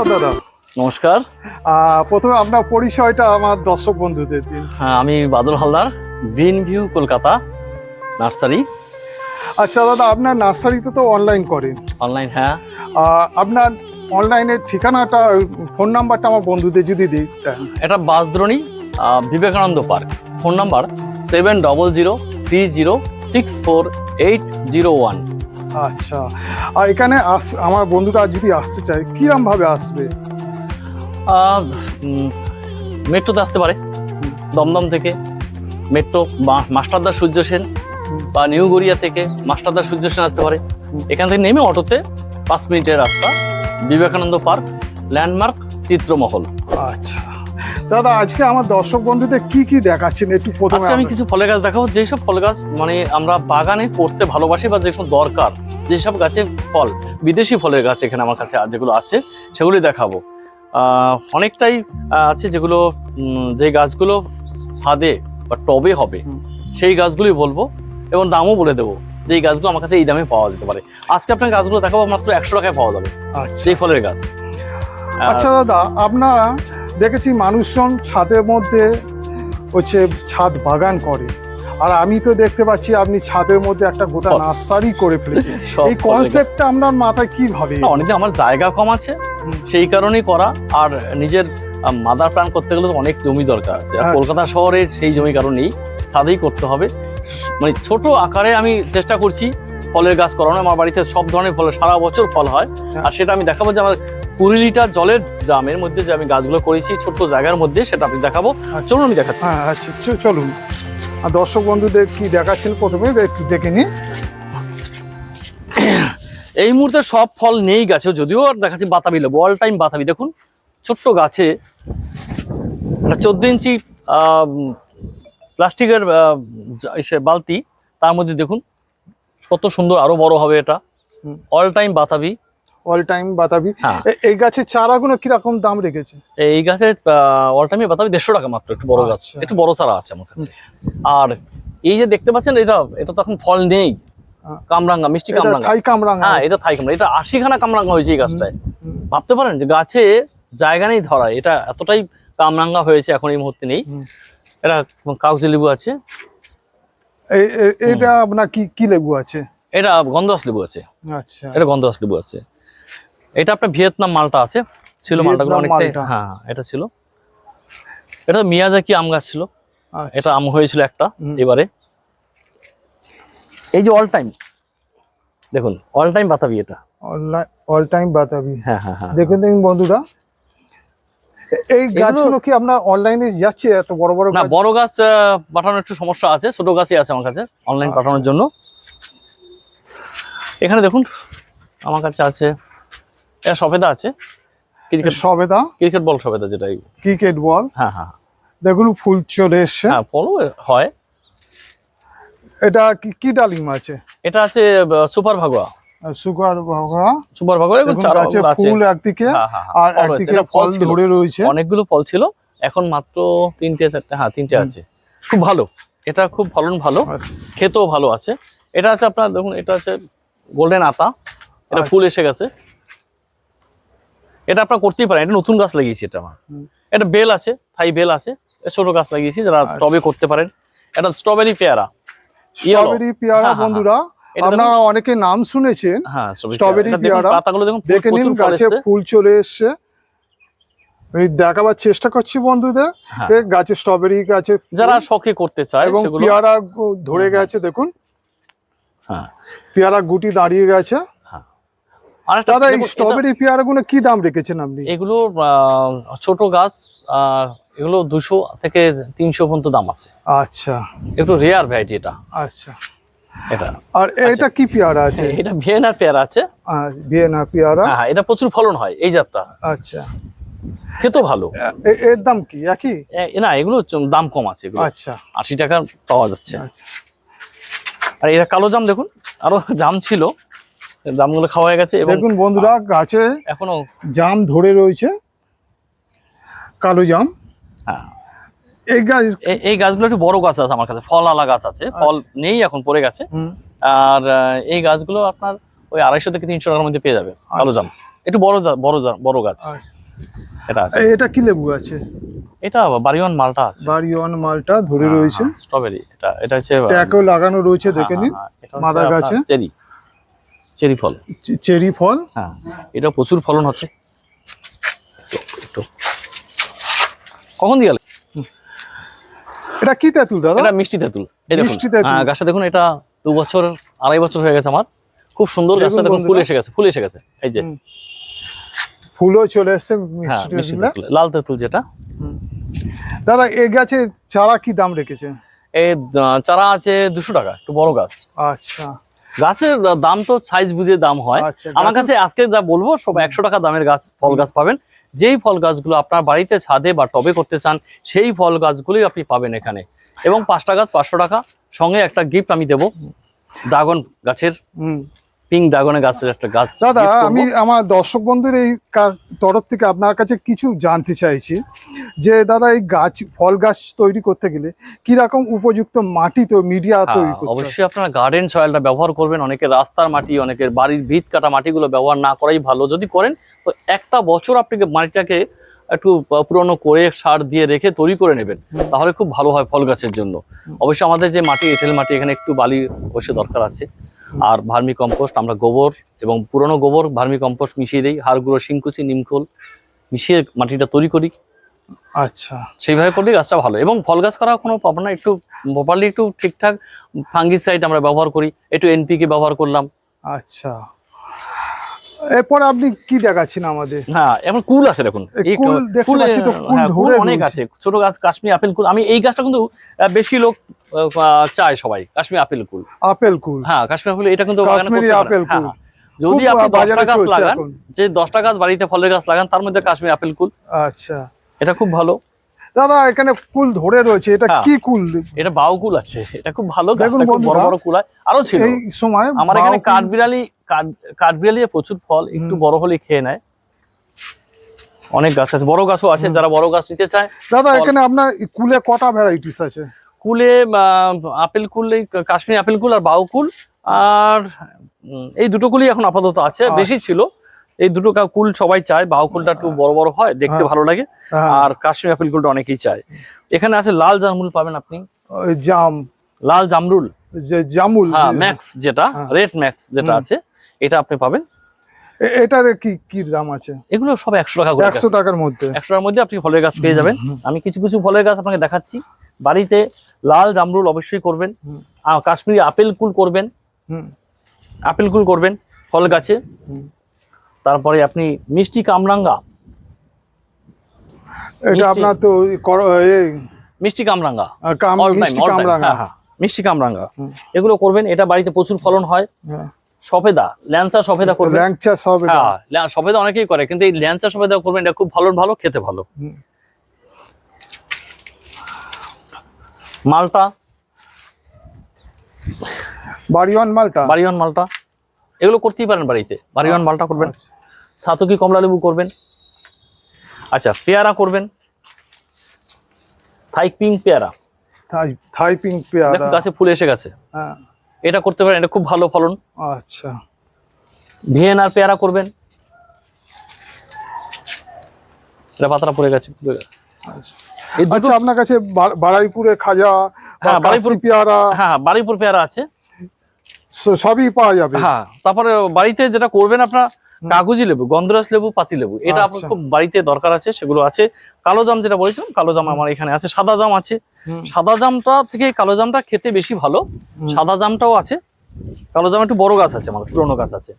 নমস্কার দাদা। নমস্কার। প্রথমে আপনার পরিচয়টা আমার দর্শক বন্ধুদের দিন। হ্যাঁ আমি Badal Haldar green view Kolkata nursery. আচ্ছা দাদা আপনার নার্সারিতে তো অনলাইন করেন। অনলাইন হ্যাঁ। আপনার অনলাইনের ঠিকানাটা ফোন নাম্বারটা আমার বন্ধুদের যদি দিতেন। এটা Bansdroni Vivekananda park. Phone number seven double zero three zero six four eight zero one আচ্ছা। আর এখানে আস আমার বন্ধুরা যদি আসতে চায় কিরম ভাবে আসবে মেট্রোতে আসতে পারে। দমদম থেকে মেট্রো মাস্টারদার সূর্য সেন বা নিউ গড়িয়া থেকে মাস্টারদার সূর্য সেন আসতে পারে। এখান থেকে নেমে অটোতে পাঁচ মিনিটের রাস্তা বিবেকানন্দ পার্ক ল্যান্ডমার্ক চিত্রমহল। আচ্ছা। দাদা আজকে আমার দর্শক বন্ধুদের কি কি দেখাচ্ছেন? একটু প্রথমে আমি কিছু ফলের গাছ দেখাবো। যেসব ফল গাছ মানে আমরা বাগানে করতে ভালোবাসি বা যেসব দরকার যেসব গাছে ফল বিদেশি ফলের গাছ এখানে আমার কাছে যেগুলো আছে সেগুলি দেখাবো। অনেকটাই আছে যেগুলো যে গাছগুলো ছাদে বা টবে হবে সেই গাছগুলি বলব এবং দামও বলে দেবো যে এই গাছগুলো আমার কাছে এই দামে পাওয়া যেতে পারে। আজকে আপনার গাছগুলো দেখাবো মাত্র একশো টাকায় পাওয়া যাবে। আচ্ছা। সেই ফলের গাছ। আচ্ছা দাদা আপনারা দেখেছি মানুষজন ছাদের মধ্যে হচ্ছে ছাদ বাগান করে। আর আমি তো দেখতে পাচ্ছি আপনি ছাদের মধ্যে একটা গোটা নার্সারি করে ফেলেছেন। এই কনসেপ্টটা আপনার মাথায় কীভাবে না, অনেকদিন আমার জায়গা কম আছে সেই কারণেই করা। আর নিজের মাদার প্ল্যান করতে গেলে তো অনেক জমি দরকার আছে। আর আচ্ছা। কলকাতা শহরে সেই জমি কারণেই ছাদেই করতে হবে। মানে ছোট আকারে আমি চেষ্টা করছি ফলের গাছ করানো আমার বাড়িতে সব ধরনের ফল সারা বছর ফল হয়। আর সেটা আমি দেখাবো যে আমার কুড়ি লিটার জলের ড্রামের মধ্যে যে আমি গাছগুলো করেছি ছোট্ট জায়গার মধ্যে সেটা আমি দেখাবো। আচ্ছা। চলুন আমি দেখাচ্ছি। হ্যাঁ আচ্ছা চলুন। আর দর্শক বন্ধুদের কি দেখাচ্ছেন প্রথমে একটু দেখে নিন। এই মুহূর্তে সব ফল নেই গাছে যদিও আর দেখাচ্ছি বাতাবি লেবু অল টাইম বাতাবি। দেখুন ছোট্ট গাছে একটা চোদ্দ ইঞ্চি প্লাস্টিকের বালতি তার মধ্যে দেখুন কত সুন্দর আরও বড় হবে এটা। অল টাইম বাতাবি। অল টাইম বাতাবি। হ্যাঁ। এই গাছের চারাগুলো কীরকম দাম রেখেছে? এই গাছে অল টাইমে বাতাবি দেড়শো টাকা মাত্র একটু বড় গাছ আচ্ছা। একটু বড় চারা আছে আমার কাছে। আর এই যে দেখতে পাচ্ছেন এটা এটা তো এখন ফল নেই। হ্যাঁ। কামরাঙ্গা মিষ্টি কামরাঙ্গা। থাই কামরাঙা হ্যাঁ এটা থাই কামরাঙ্গা। এটা আশিখানা কামরাঙ্গা হয়েছে এই গাছটায়। ভাবতে পারেন যে গাছে জায়গা নেই ধরা এটা এতটাই কামরাঙ্গা হয়েছে এখন এই মুহূর্তে নেই। এটা কাগজি লেবু আছে। এটা আপনার কি কি লেবু আছে? এটা গন্ধরাস লেবু আছে। আচ্ছা। এটা গন্ধরাস লেবু আছে। এটা আপনার ভিয়েতনাম মালটা আছে। ছিল মালটাগুলো অনেকটাই মালটা। হ্যাঁ এটা ছিল। এটা মিয়াজাকি আম গাছ ছিল। আচ্ছা। এটা আম হয়েছিল একটা এবারে। এই যে অল টাইম দেখুন অল টাইম বাতাবি এটা। অল টাইম বাতাবি। হ্যাঁ হ্যাঁ হ্যাঁ দেখুন দেখুন বন্ধুরা। এই গাছগুলো কি আপনার অনলাইনে যাচ্ছে? এত বড় বড় না গাছ? বড় গাছ পাঠানোর একটু সমস্যা আছে। ছোট গাছই আছে আমার কাছে অনলাইন আচ্ছা। পাঠানোর জন্য। এখানে দেখুন আমার কাছে আছে এটা সফেদা আছে। ক্রিকেট সবেদা? ক্রিকেট বল সফেদা যেটা ক্রিকেট বল? হ্যাঁ হ্যাঁ দেখুন ফুল চলে এসছে। হ্যাঁ ফলও হয়। এটা কি কি ডালিম আছে? এটা আছে super Bhagwa. Sugar Bhagwa super Bhagwa এবং দেখুন আছে। ফুল একদিকে হ্যাঁ, হ্যাঁ, হ্যাঁ, আর ফল হয়েছে। একদিকে ফল ধরে রয়েছে। অনেকগুলো ফল ছিল। এখন মাত্র তিনটে চারটে হ্যাঁ তিনটে আছে। খুব ভালো। এটা খুব ফলন ভালো। আচ্ছা, খেতেও ভালো আছে। এটা আছে আপনার দেখুন এটা আছে গোল্ডেন আতা। এটা ফুল আচ্ছা। এসে গেছে। এটা আপনার করতেই পারেন। এটা নতুন গাছ লাগিয়েছি এটা আমার। এটা বেল আছে থাই বেল আছে ছোট গাছ লাগিয়েছি যারা আচ্ছা। টবে করতে পারেন। এটা স্ট্রবেরি পেয়ারা। স্ট্রবেরি পেয়ারা হ্যাঁ, হ্যাঁ, বন্ধুরা আপনারা অনেকে নাম শুনেছেন। হ্যাঁ স্ট্রবেরি পেয়ারা। পাতাগুলো দেখুন দেখে নিন গাছে ফুল চলে এসছে। আমি দেখাবার চেষ্টা করছি বন্ধুদের। হ্যাঁ। গাছে স্ট্রবেরি গাছে যারা শখে করতে চায় এবং পেয়ারা ধরে গেছে দেখুন। হ্যাঁ। পেয়ারা গুটি দাঁড়িয়ে গেছে। দাদা এই স্ট্রবেরি পেয়ারা গুলো কি দাম রেখেছেন আপনি? এগুলো ছোট গাছ এগুলো দুশো থেকে তিনশো পর্যন্ত দাম আছে। আচ্ছা। একটু রেয়ার ভ্যারাইটি এটা। আচ্ছা। এটা। আর এটা কি পেয়ারা আছে? এটা পেয়ারা আছে। ভিয়েনা পেয়ারা? হ্যাঁ হ্যাঁ, এটা প্রচুর ফলন হয় এই জাতটা। আচ্ছা। ভালো। এর দাম কি একই? না এগুলো দাম কম আছে এগুলো। আচ্ছা। আশি টাকা পাওয়া যাচ্ছে। আচ্ছা। আর এটা কালো জাম দেখুন আরও জাম ছিল। জামগুলো খাওয়া হয়ে গেছে দেখুন বন্ধুরা গাছে এখনও জাম ধরে রয়েছে কালো জাম। হ্যাঁ। এই গাছ এই গাছগুলো একটু বড় গাছ আছে আমার কাছে ফল আলা গাছ আছে ফল নেই এখন পড়ে গেছে। আর এই গাছগুলো আপনার ওই আড়াইশো থেকে তিনশো টাকার মধ্যে পেয়ে যাবে কালো জাম। একটু বড় বড় বড় গাছ। আচ্ছা। এটা আছে। এটা কি লেবু আছে এটা বাড়িওয়ান মালটা আছে। বাড়িওয়ান মালটা ধরে হ্যাঁ, রয়েছে। স্ট্রবেরি এটা এটা হচ্ছে ট্যাকেও লাগানো রয়েছে দেখে নিন। মাদার গাছে। চেরি। চেরি ফল। চেরি ফল? হ্যাঁ এটা প্রচুর ফলন হচ্ছে। একটু- কখন দিয়ে এটা কি তেঁতুল দাদা? এটা মিষ্টি তেঁতুল। এই দেখুন। হ্যাঁ গাছটা দেখুন এটা দু বছর আড়াই বছর হয়ে গেছে আমার। খুব সুন্দর গাছটা দেখুন ফুল এসে গেছে ফুল এসে গেছে। এই যে। ফুলও চলে এসছে হ্যাঁ। তেঁতুল লাল তেঁতুল যেটা। দাদা এ গাছে চারা কি দাম রেখেছে? এই আহ, চারা আছে দুশো টাকা একটু বড় গাছ। আচ্ছা। গাছের দাম তো সাইজ বুঝে দাম হয়। আচ্ছা আমার কাছে আজকে যা বলব সব একশো টাকা দামের গাছ ফল গাছ পাবেন। যেই ফল গাছগুলো আপনার বাড়িতে ছাদে বা টবে করতে চান সেই ফল গাছগুলোই আপনি পাবেন এখানে। এবং পাঁচটা গাছ পাঁচশো টাকা সঙ্গে একটা গিফট আমি দেব ড্রাগন গাছের। পিঙ্ক ড্রাগনের গাছের একটা গাছ দাদা আমি আমার দর্শক বন্ধুর এই কাজ তরফ থেকে আপনার কাছে কিছু জানতে চাইছি। যে দাদা এই গাছ ফল গাছ তৈরি করতে গেলে কি রকম উপযুক্ত মাটি তো মিডিয়া হ্যাঁ, তৈরি করতে হবে? অবশ্যই আপনারা গার্ডেন সয়েলটা ব্যবহার করবেন অনেকের রাস্তার মাটি অনেকের বাড়ির ভিত কাটা মাটিগুলো ব্যবহার না করাই ভালো। যদি করেন তো একটা বছর আপনি মাটিটাকে একটু পুরনো করে সার দিয়ে রেখে তৈরি করে নেবেন তাহলে খুব ভালো হয় ফল গাছের জন্য। অবশ্যই আমাদের যে মাটি এঁটেল মাটি এখানে একটু বালি অবশ্যই দরকার আছে। আর ভার্মি কম্পোস্ট আমরা গোবর এবং পুরনো গোবর ভার্মি কম্পোস্ট মিশিয়ে দিই। হাড় গুঁড়ো শিংকুচি নিমখোল মিশিয়ে মাটিটা তৈরি করি। আচ্ছা। সেইভাবে করলে গাছটা ভালো। এবং ফল গাছ করার কোনো প্রবলেম না একটু প্রপারলি একটু ঠিকঠাক ফাঙ্গিসাইড আমরা ব্যবহার করি। একটু এনপিকে ব্যবহার করলাম। আচ্ছা। এরপর আপনি কি দেখাচ্ছেন আমাদের? হ্যাঁ এখন কুল আছে দেখুন। কুল দেখতে পাচ্ছি তো, কুল হ্যাঁ, ধরে অনেক আছে। ছোট গাছ কাশ্মীর আপেল কুল। আমি এই গাছটা কিন্তু বেশি লোক চায় সবাই কাশ্মীর আপেল কুল। আপেল কুল। হ্যাঁ কাশ্মীর আপেল এটা কিন্তু কাশ্মীরি আপেল হ্যাঁ, কুল। হ্যাঁ। যদি আপনি দশটা গাছ লাগান যে দশটা গাছ বাড়িতে ফলের গাছ লাগান তার মধ্যে কাশ্মীর আপেল কুল। আচ্ছা। এটা খুব ভালো। দাদা এখানে কুল ধরে রয়েছে এটা হ্যাঁ। কি কুল? এটা বাউ কুল আছে এটা খুব ভালো দেখুন খুব বড় বড় কুল হয়। আরও ছিল। এই সময় আমার এখানে কাঠবিড়ালি কাঠ- কাঠবিড়ালি প্রচুর ফল একটু বড় হলে খেয়ে নেয়। অনেক গাছ আছে বড় গাছও আছে যারা বড় গাছ নিতে চায় দাদা এখানে আপনার কুলে কটা ভ্যারাইটিস আছে? কুলে আপেল কুল এই কাশ্মীর আপেল কুল আর বাউ কুল আর এই দুটো কুলই এখন আপাতত আছে আচ্ছা। বেশি ছিল। এই দুটো কুল সবাই চায় বাউ কুলটা একটু বড় বড় হয় দেখতে হ্যাঁ। ভালো লাগে। হ্যাঁ, আর কাশ্মীর আপেল কুলটা অনেকেই চায়। এখানে আছে লাল জামরুল পাবেন আপনি। জাম। লাল জামরুল। যে জামুল হ্যাঁ ম্যাক্স যেটা। রেড ম্যাক্স যেটা আছে এটা আপনি পাবেন। এটার কি কি দাম আছে? এগুলো সব একশো টাকা একশো টাকার মধ্যে। একশো টাকার মধ্যে আপনি ফলের গাছ পেয়ে যাবেন। আমি কিছু কিছু ফলের গাছ আপনাকে দেখাচ্ছি। বাড়িতে লাল জামরুল অবশ্যই করবেন। কাশ্মীরি আপেল কুল করবেন। হুম, আপেল কুল করবেন ফল গাছে। তারপরে আপনি মিষ্টি কামরাঙ্গা। এটা আপনার তো মিষ্টি কামরাঙ্গা। মিষ্টি হ্যাঁ, হ্যাঁ, মিষ্টি কামরাঙ্গা। এগুলো করবেন এটা বাড়িতে প্রচুর ফলন হয়। হ্যাঁ। সফেদা ল্যাংচা সফেদা করবেন। ল্যাংচা এটা। হ্যাঁ সফেদা অনেকেই করে কিন্তু এই ল্যাংচা সফেদা করবেন এটা খুব ভালো ভালো খেতে ভালো। মালটা? বাড়িওয়ান মালটা? বাড়িওয়ান মালটা। এগুলো করতেই পারেন বাড়িতে। বাড়িওয়ান মালটা করবেন আচ্ছা। সাতকি কমলা লেবু করবেন। আচ্ছা পেয়ারা করবেন। থাই পিঙ্ক পেয়ারা। থাই থাই পেয়ারা। গাছে ফুল এসে গেছে। হ্যাঁ, এটা করতে পারেন এটা খুব ভালো ফলন। আচ্ছা। ভিয়েনার পেয়ারা করবেন। এটা পাতাটা পড়ে গেছে। পড়ে গেছে। আচ্ছা আচ্ছা আপনার কাছে বারুইপুরে খাজা হ্যাঁ, বারুইপুর- পেয়ারা? হ্যাঁ বাড়িপুর পেয়ারা আছে। সবই পাওয়া যাবে। হ্যাঁ তারপরে বাড়িতে যেটা করবেন আপনার কাগজি লেবু গন্ধরাজ লেবু পাতি লেবু। এটা আপনার আচ্ছা। খুব বাড়িতে দরকার আছে সেগুলো আছে। কালো জাম যেটা বলেছিলাম কালো জাম আমার এখানে আছে সাদা জাম আছে। সাদা জামটা থেকে কালো জামটা খেতে বেশি ভালো সাদা জামটাও আছে। কালো জাম একটু বড় গাছ আছে আমার পুরোনো গাছ আছে।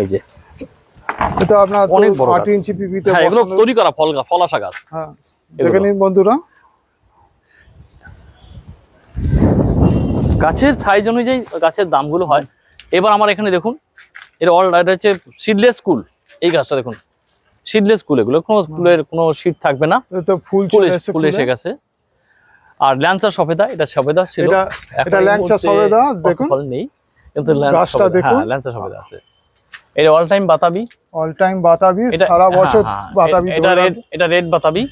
এই যে। এটা আপনার অনেক বড়। ইঞ্চি পিপিতে হ্যাঁ এগুলো তৈরি করা ফল ফলাসা গাছ। হ্যাঁ। দেখে নিন বন্ধুরা। গাছের সাইজ অনুযায়ী গাছের দামগুলো হয়। এবার আমার এখানে দেখুন এর অল এটা হচ্ছে সিডলেস কুল। এই গাছটা দেখুন সিডলেস কুল এগুলো। কোনো ফুলের কোনো শীত থাকবে না। তো ফুল ফুল চলে এসে- গেছে। আর ল্যাংচা সফেদা এটা সফেদা ছিল। এটা ল্যাংচা ফল- দেখুন। ফল নেই। কিন্তু গাছটা সবেদা- দেখুন। হ্যাঁ ল্যাংচা সফেদা আছে। এটা অল টাইম বাতাবি। অল টাইম বাতাবি সারা হ্যাঁ, বছর হ্যাঁ, বাতাবি এটা রেড এটা রেড বাতাবি।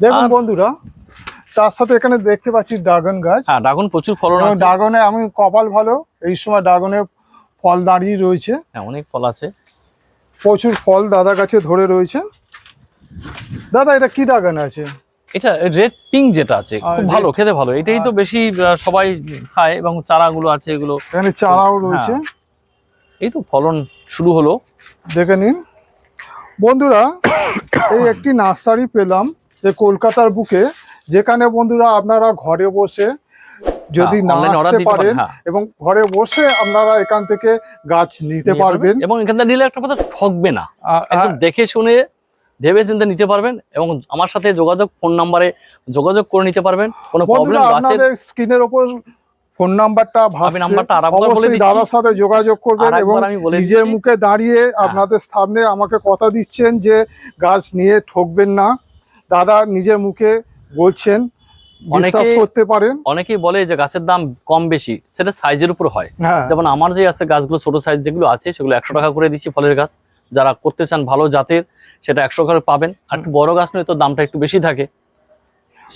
দেখুন বন্ধুরা তার সাথে এখানে দেখতে পাচ্ছি ড্রাগন গাছ। হ্যাঁ ড্রাগন প্রচুর ফলন আছে। ড্রাগনে আমি কপাল ভালো এই সময় ড্রাগনে ফল দাঁড়িয়ে রয়েছে। হ্যাঁ অনেক ফল আছে। প্রচুর ফল দাদা গাছে ধরে রয়েছে। দাদা এটা কি ড্রাগন আছে? এটা রেড পিং যেটা আছে খুব ভালো খেতে ভালো। এটাই তো বেশি সবাই খায় এবং চারাগুলো আছে এগুলো। এখানে চারাও রয়েছে। এই তো ফলন শুরু হলো। দেখে নিন। বন্ধুরা এই একটি নার্সারি পেলাম যে কলকাতার বুকে যেখানে বন্ধুরা আপনারা ঘরে বসে যদি হ্যাঁ, না আসতে পারেন, হ্যাঁ। এবং ঘরে বসে আপনারা এখান থেকে গাছ নিতে পারবেন এবং এখান থেকে নিলে একটা কথা ঠকবে না। দেখে শুনে ভেবে চিন্তে নিতে পারবেন এবং আমার সাথে যোগাযোগ ফোন নাম্বারে যোগাযোগ করে নিতে পারবেন। কোনো প্রবলেম আপনাদের স্ক্রিনের ওপর ফোন নাম্বারটা আমি নাম্বারটা আরেকবার বলে দিচ্ছি। দাদার সাথে যোগাযোগ করবেন এবং নিজের মুখে দাঁড়িয়ে আপনাদের সামনে আমাকে কথা দিচ্ছেন যে গাছ নিয়ে ঠকবেন না। দাদা নিজের মুখে বলছেন বিশ্বাস করতে পারেন। অনেকেই বলে যে গাছের দাম কম বেশি সেটা সাইজের উপর হয়। হ্যাঁ। যেমন আমার যে আছে গাছগুলো ছোট সাইজ যেগুলো আছে সেগুলো একশো টাকা করে দিচ্ছি ফলের গাছ। যারা করতে চান ভালো জাতের সেটা একশো করে পাবেন। আর বড় গাছ নয় তো দামটা একটু বেশি থাকে।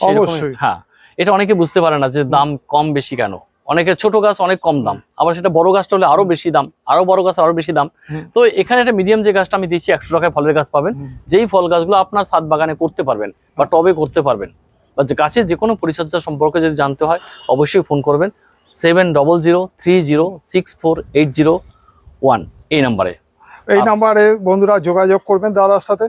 অবশ্যই। হ্যাঁ। এটা অনেকে বুঝতে পারে না যে দাম কম বেশি কেন। অনেকে ছোট গাছ অনেক কম দাম আবার সেটা বড় গাছটা হলে আরও বেশি দাম আরও বড় গাছ আরও বেশি দাম। তো এখানে একটা মিডিয়াম যে গাছটা আমি দিচ্ছি একশো টাকায় ফলের গাছ পাবেন। যেই ফল গাছগুলো আপনার ছাদ বাগানে করতে পারবেন বা টবে করতে পারবেন বা যে গাছের যে কোনো পরিচর্যা সম্পর্কে যদি জানতে হয় অবশ্যই ফোন করবেন seven double zero three zero six four eight zero one এই নাম্বারে। এই নাম্বারে বন্ধুরা যোগাযোগ করবেন দাদার সাথে।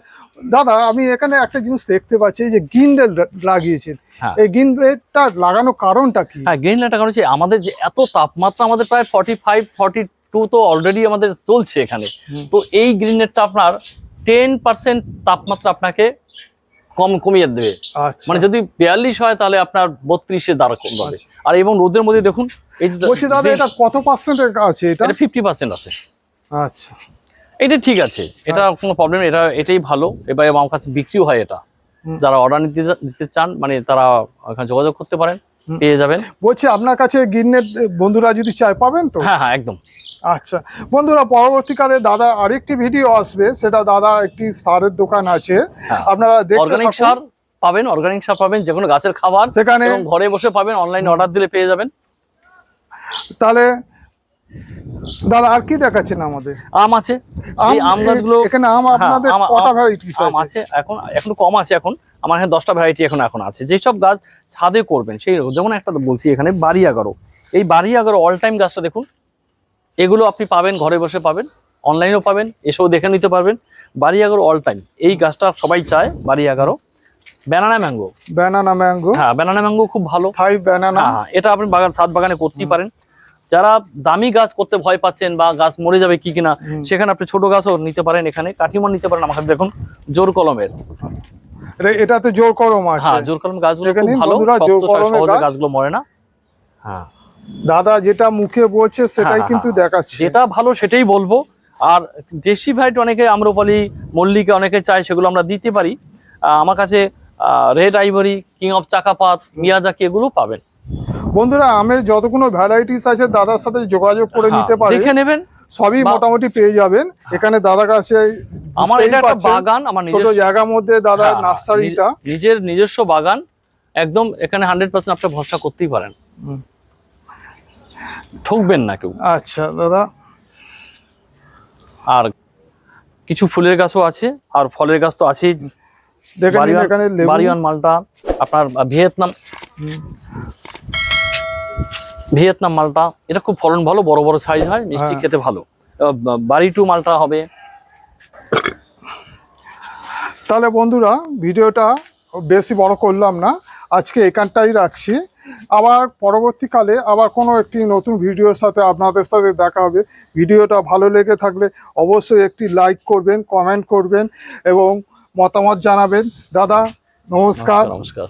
দাদা আমি এখানে একটা জিনিস দেখতে পাচ্ছি যে গিন্ডেল লাগিয়েছেন। হ্যাঁ। এই গিন্ডেলটা লাগানোর কারণটা কি? হ্যাঁ গ্রিন লাইটটা কারণ হচ্ছে আমাদের যে এত তাপমাত্রা আমাদের প্রায় ফর্টি ফাইভ ফর্টি টু তো অলরেডি আমাদের চলছে এখানে। তো এই গ্রিন নেটটা আপনার টেন পার্সেন্ট তাপমাত্রা আপনাকে কম কমিয়ে দেবে। আচ্ছা। মানে যদি বিয়াল্লিশ হয় তাহলে আপনার বত্রিশে দাঁড়া কম হবে। আর এবং রোদের মধ্যে দেখুন বলছি দাদা এটা কত পার্সেন্ট আছে এটা? ফিফটি পার্সেন্ট আছে। আচ্ছা। এটা ঠিক আছে। এটা কোনো প্রবলেম এটা এটাই ভালো। এবার আমার কাছে বিক্রিও হয় এটা। যারা অর্ডার নিতে দিতে চান মানে তারা ওখানে যোগাযোগ করতে পারেন। পেয়ে যাবেন। বলছি আপনার কাছে গিন্নের বন্ধুরা যদি চায় পাবেন তো? হ্যাঁ হ্যাঁ একদম। আচ্ছা। বন্ধুরা পরবর্তীকালে দাদা আরেকটি ভিডিও আসবে সেটা দাদা একটি সারের দোকান আছে। হ্যাঁ। আপনারা অর্গানিক সার পাবেন অর্গানিক সার পাবেন যে কোনো গাছের খাবার সেখানে ঘরে বসে পাবেন অনলাইন অর্ডার দিলে পেয়ে যাবেন। তাহলে দাদা আর কি দেখাচ্ছেন আমাদের? আম আছে। এই আম গাছগুলো এখানে আম হ্যাঁ, আপনাদের কটা ভ্যারাইটিস আছে আছে এখন এখন কম আছে এখন। আমার এখানে দশটা ভ্যারাইটি এখন এখন আছে। যেসব গাছ ছাদে করবেন সেই যেমন একটা বলছি এখানে বাড়ি এগারো এই বাড়ি এগারো অল টাইম গাছটা দেখুন। এগুলো আপনি পাবেন ঘরে বসে পাবেন অনলাইনেও পাবেন এসেও দেখে নিতে পারবেন। বাড়ি এগারো অল টাইম এই গাছটা সবাই চায় বাড়ি এগারো ব্যানানা ম্যাঙ্গো ব্যানানা ম্যাঙ্গো হ্যাঁ ব্যানানা ম্যাঙ্গো খুব ভালো। ফাইভ ব্যানানা হ্যাঁ হ্যাঁ, এটা আপনি বাগান ছাদ বাগানে করতেই পারেন। যারা দামি গাছ করতে ভয় পাচ্ছেন বা গাছ মরে যাবে কি কিনা সেখানে আপনি ছোট গাছও নিতে পারেন এখানে কাঠিমন নিতে পারেন। আমাকে দেখুন জোর কলমের। এটা- তো জোর করম আছে। হ্যাঁ জোর কলম গাছগুলো খুব ভালো জোর কলমের গাছগুলো মরে না। হ্যাঁ। দাদা যেটা মুখে বলছে সেটাই হ্যাঁ, কিন্তু হ্যাঁ। দেখাচ্ছে। যেটা ভালো সেটাই বলব। আর দেশি ভ্যারাইটি অনেকে আম্রপালি মল্লিকা অনেকে চায় সেগুলো আমরা দিতে পারি। আহ, আমার কাছে রেড আইভরি কিং অফ চাকাপাত মিয়াজাকি এগুলো পাবেন। বন্ধুরা আমের যতগুলো ভ্যারাইটিস আছে দাদার সাথে যোগাযোগ করে হ্যাঁ, নিতে পারে দেখে নেবেন। সবই মোটামুটি পেয়ে যাবেন। এখানে দাদা কাছে আমার এটা একটা বাগান আমার ছোট জায়গার মধ্যে দাদা হ্যাঁ, নার্সারিটা। নিজের নিজস্ব বাগান একদম এখানে হান্ড্রেড পার্সেন্ট আপনি ভরসা করতেই পারেন। ঠকবেন না কেউ। আচ্ছা দাদা। আর কিছু ফুলের গাছও আছে আর ফলের গাছ তো আছেই। বাড়িওয়ান- এখানে মালটা আপনার ভিয়েতনাম। ভিয়েতনাম মালটা এটা খুব ফলন ভালো বড় বড় সাইজ হয় মিষ্টি হ্যাঁ। খেতে ভালো। বাড়ি টু মালটা হবে। তাহলে বন্ধুরা ভিডিওটা বেশি বড় করলাম না আজকে এখানটাই রাখছি। আবার পরবর্তীকালে আবার কোনো একটি নতুন ভিডিওর সাথে আপনাদের সাথে দেখা হবে। ভিডিওটা ভালো লেগে থাকলে অবশ্যই একটি লাইক করবেন কমেন্ট করবেন এবং মতামত জানাবেন। দাদা নমস্কার নমস্কার।